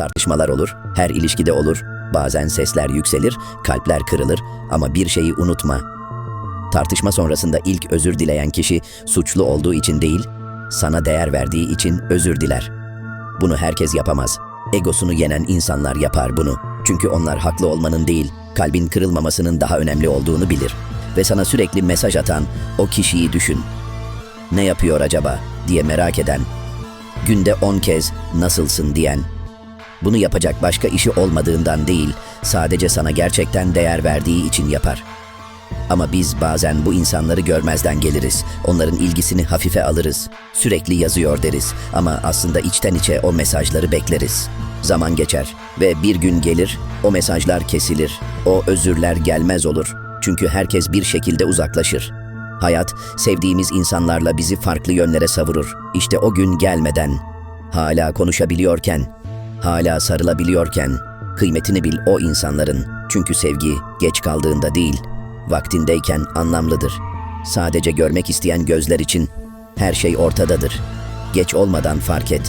Tartışmalar olur, her ilişkide olur. Bazen sesler yükselir, kalpler kırılır ama bir şeyi unutma. Tartışma sonrasında ilk özür dileyen kişi suçlu olduğu için değil, sana değer verdiği için özür diler. Bunu herkes yapamaz. Egosunu yenen insanlar yapar bunu. Çünkü onlar haklı olmanın değil, kalbin kırılmamasının daha önemli olduğunu bilir. Ve sana sürekli mesaj atan o kişiyi düşün. Ne yapıyor acaba diye merak eden, günde on kez nasılsın diyen, bunu yapacak başka işi olmadığından değil, sadece sana gerçekten değer verdiği için yapar. Ama biz bazen bu insanları görmezden geliriz. Onların ilgisini hafife alırız. Sürekli yazıyor deriz ama aslında içten içe o mesajları bekleriz. Zaman geçer ve bir gün gelir, o mesajlar kesilir. O özürler gelmez olur. Çünkü herkes bir şekilde uzaklaşır. Hayat, sevdiğimiz insanlarla bizi farklı yönlere savurur. İşte o gün gelmeden, hala konuşabiliyorken, hala sarılabiliyorken, kıymetini bil o insanların. Çünkü sevgi geç kaldığında değil, vaktindeyken anlamlıdır. Sadece görmek isteyen gözler için her şey ortadadır. Geç olmadan fark et.